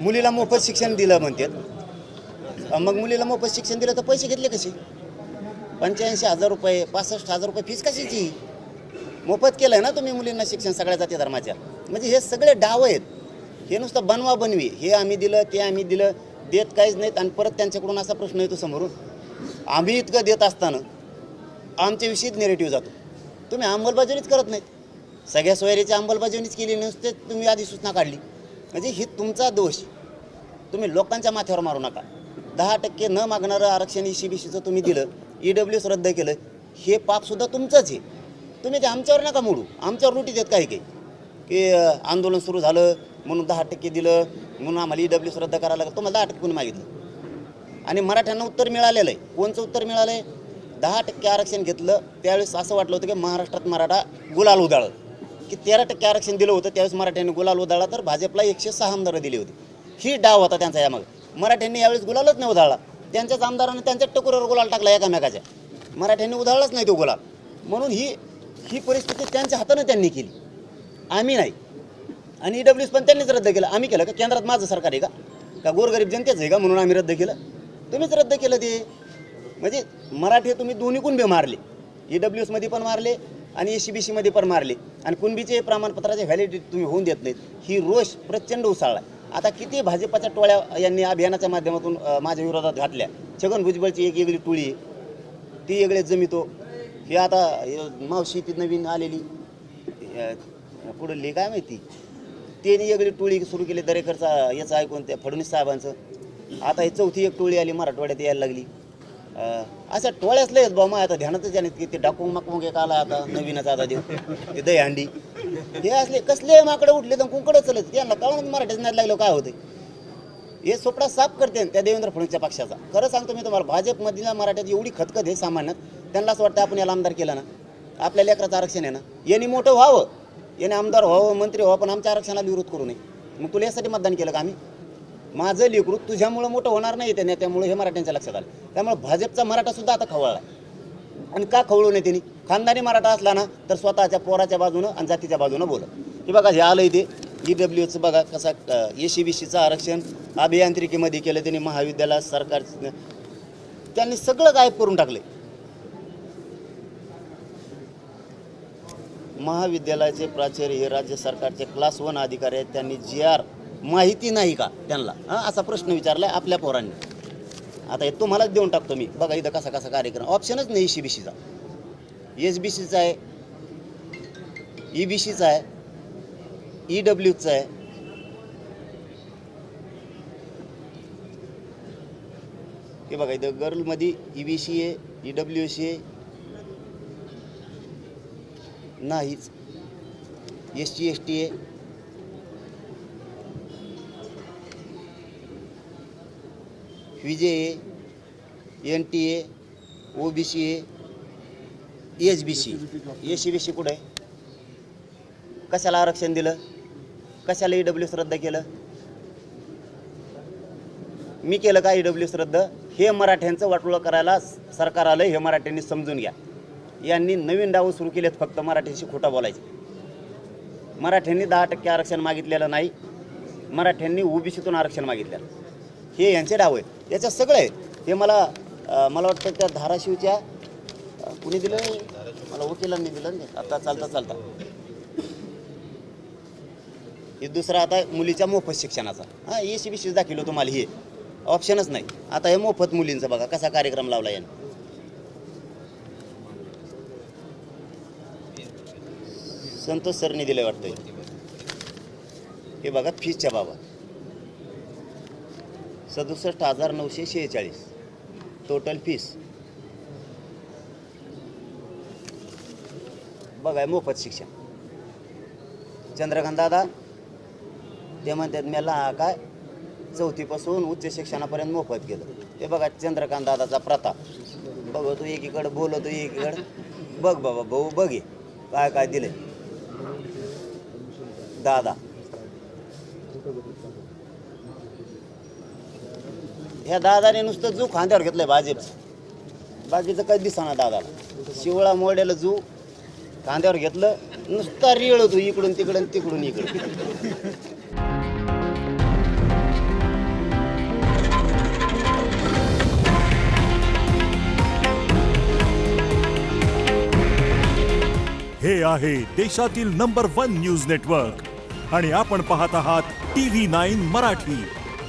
मुलीला मोफत शिक्षण दिलं म्हणतात. मग मुलीला मोफत शिक्षण दिलं तर पैसे घेतले कसे? पंच्याऐंशी हजार रुपये पासष्ट हजार रुपये फीस कशाची? मोफत केलं आहे ना तुम्ही मुलींना शिक्षण सगळ्या जाती धर्माच्या. म्हणजे हे सगळे डाव आहेत. हे नुसतं बनवा बनवी. हे आम्ही दिलं ते आम्ही दिलं. देत काहीच नाहीत आणि परत त्यांच्याकडून असा प्रश्न येतो समोरून. आम्ही इतकं देत असताना आमच्याविषयीच नेरेटिव्ह जातो. तुम्ही अंमलबजावणीच करत नाहीत. सगळ्या सोयरीची अंमलबजावणीच केली नुसते तुम्ही आधी सूचना काढली. म्हणजे ही तुमचा दोष. तुम्ही लोकांच्या माथ्यावर मारू नका. दहा टक्के न मागणारं आरक्षण ई सी बी सीचं तुम्ही दिलं ई डब्ल्यू रद्द केलं हे पापसुद्धा तुमचंच आहे. तुम्ही ते आमच्यावर नका मोडू. आमच्यावर लुटी देत काही काही. की आंदोलन सुरू झालं म्हणून दहा टक्के दिलं म्हणून आम्हाला ई डब्ल्यू रद्द करायला लागलं. तुम्हाला दहा टक्के कोणी मागितलं? आणि मराठ्यांना उत्तर मिळालेलं आहे. कोणचं उत्तर मिळालं आहे दहा टक्के आरक्षण घेतलं त्यावेळेस असं वाटलं होतं की महाराष्ट्रात मराठा गुलाल उदाळत की तेरा टक्के आरक्षण दिलं होतं त्यावेळेस मराठ्यांनी गुलाल उधाळला तर भाजपला एकशे सहा आमदारं दिली होती. ही डाव होता त्यांचा यामागे. मराठ्यांनी यावेळेस गुलालच नाही उधाळला. त्यांच्याच आमदारांनी त्यांच्याच टकोरावर गुलाल टाकला एकामेकाच्या. मराठ्यांनी उधाळलाच नाही तो गुलाल. म्हणून ही ही परिस्थिती त्यांच्या हातानं त्यांनी केली. आम्ही नाही. आणि ई डब्ल्यू पण त्यांनीच रद्द केलं. आम्ही केलं का? केंद्रात माझं सरकार आहे का? का गोरगरीब जनतेच आहे का? म्हणून आम्ही रद्द केलं. तुम्हीच रद्द केलं ते. म्हणजे मराठी तुम्ही दोन्हीकून बी मारले. ई डब्ल्यू एसमध्ये पण मारले. आणि ए सी बी सीमध्ये पण मारले. आणि कुणबीचे प्रमाणपत्राचे व्हॅलिडिटी तुम्ही होऊन देत नाहीत. ही रोष प्रचंड उसळला. आता किती भाजपाच्या टोळ्या यांनी अभियानाच्या माध्यमातून माझ्या विरोधात घातल्या? छगन भुजबळची एक वेगळी टोळी आहे. ती वेगळे जमितो. ही आता मावशी ती नवीन आलेली. पुढं पुढली काय माहिती? त्यांनी वेगळी टोळी सुरू केली. दरेकरचा याचं ऐकून त्या फडणवीस साहेबांचं. आता ही चौथी एक टोळी आली. मराठवाड्यात यायला लागली. अशा टोळ्याच लय आहेत मग आता ध्यानातच याने की ते डाकून माकून एक आला आता नवीनच आता देऊ. ते दहीहंडी हे असले कसले माकडे उठले तर कुंकडे चलत. यांना कळून मराठीच नाही लागलं काय होते हे सोपडा साफ करते त्या देवेंद्र फडणवीसच्या पक्षाचा. खरं सांगतो मी तुम्हाला भाजपमधल्या मराठ्यात एवढी खतखत हे सामान्यात. त्यांना असं वाटतं आपण याला आमदार केला ना. आपल्या लेकराचं आरक्षण आहे ना. यांनी मोठं व्हावं. याने आमदार व्हावं मंत्री व्हावं पण आमच्या आरक्षणाला विरोध करू नये. मग तुला यासाठी मतदान केलं का आम्ही? माझं लेकरू तुझ्यामुळं मोठं होणार नाही त्या नेत्यामुळे हे मराठ्यांच्या लक्षात आलं. त्यामुळे भाजपचा मराठा सुद्धा आता खवळला आणि का खवळू नये त्यांनी? खानदानी मराठा असला ना तर स्वतःच्या पोराच्या बाजूनं आणि जातीच्या बाजूनं बोलत की बघा हे आलं इथे ई डब्ल्यूचं बघा कसा ए सी बी सीचं आरक्षण अभियांत्रिकीमध्ये केलं त्यांनी महाविद्यालय सरकार त्यांनी सगळं गायब करून टाकले महाविद्यालयाचे प्राचार्य हे राज्य सरकारचे क्लास वन अधिकारी आहेत. त्यांनी जी आर माहिती नाही का त्यांना? हां असा प्रश्न विचारलाय आपल्या पोरांनी. आता हे तुम्हालाच देऊन टाकतो मी. बघा इथं कसा कसा कार्यक्रम. ऑप्शनच नाही सी बी सीचा एस बी सीचा आहे. ई बी सीचा आहे. ई डब्ल्यूचा आहे. हे बघा इथं गर्लमध्ये ई बी सी आहे ई डब्ल्यू सी आहे. नाहीच. एस टी एस टी आहे. V J A N T A O B C H B C A C B C कुठं? आहे कशाला आरक्षण दिलं? कशाला ई डब्ल्यू रद्द केलं? मी केलं का ई डब्ल्यू रद्द हे मराठ्यांचं वाटोळं करायला सरकार आलं हे मराठ्यांनी समजून घ्या. यांनी नवीन डाव सुरू केलेत फक्त मराठ्यांशी खोटा बोलायचे. मराठ्यांनी दहा टक्के आरक्षण मागितलेलं नाही. मराठ्यांनी ओबीसीतून आरक्षण मागितलेलं. हे यांचे डाव आहेत. याच्या सगळं आहे हे मला मला वाटतं त्या धाराशिवच्या कुणी दिलं मला वकिलांनी दिलं आता चालता चालता. हे दुसरं आता मुलीच्या मोफत शिक्षणाचा. हां ए सी बी सी होतो मला हे. ऑप्शनच नाही. आता हे मोफत मुलींचं बघा कसा कार्यक्रम लावला याने. संतोष सरनी दिले वाटतं हे बघा फीजच्या बाबा सदुसष्ट हजार नऊशे शेहेचाळीस. टोटल फीस बघाय मोफत शिक्षण चंद्रकांत दादा ते म्हणतात मला काय? चौथीपासून उच्च शिक्षणापर्यंत मोफत गेलं ते बघा चंद्रकांत दादाचा प्रताप. बघ तू एकीकडं बोलतो एकीकडं. बघ बाबा भाऊ बघ. काय काय दिले दादा. ह्या दादाने नुसतं जू खांद्यावर घेतलंय भाजपचं बाकीचं काही ना दादाला. शिवळा मोड्याला जू खांद्यावर घेतलं नुसता रिळ तू इकडून तिकडून तिकडून इकडून. हे आहे देशातील नंबर वन न्यूज नेटवर्क आणि आपण पाहत आहात टी व्ही नाईन मराठी.